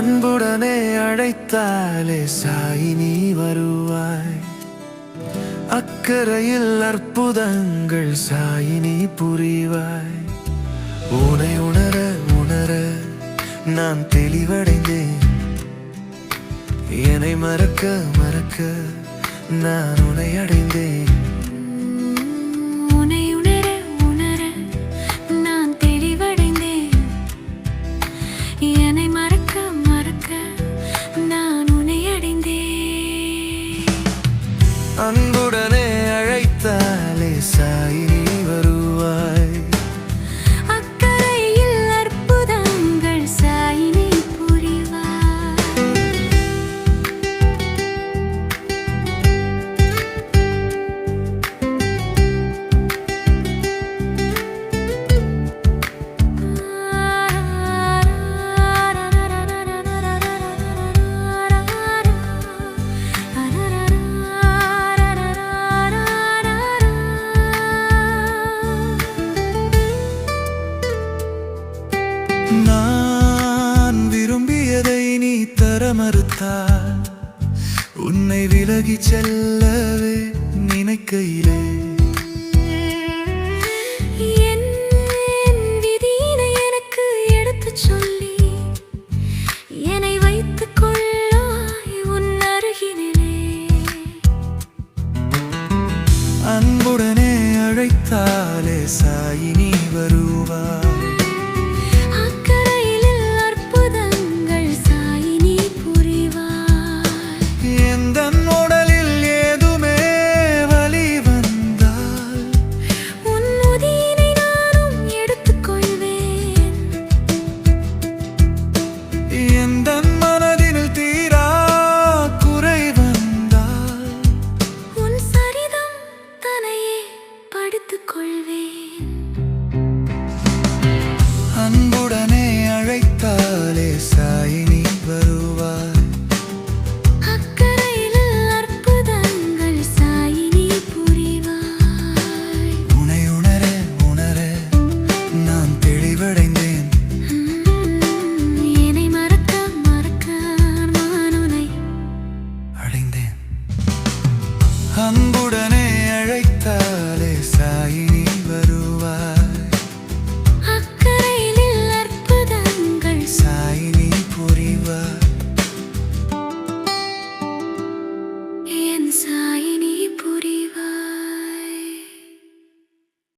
அன்புடனே அழைத்தாலே சாய் நீ வருவாய். அக்கறையில் அற்புதங்கள் சாய் நீ புரிவாய். உனை உணர உணர நான் தெளிவடைந்தேன். என்னை மறக்க மறக்க நான் உனை அடைந்தேன். say நான் விரும்பியதை நீ தர மறுத்தால் உன்னை விலகி செல்லவே நினைக்கையிலே. அன்புடனே அழைத்தாலே சாயினி வருவார்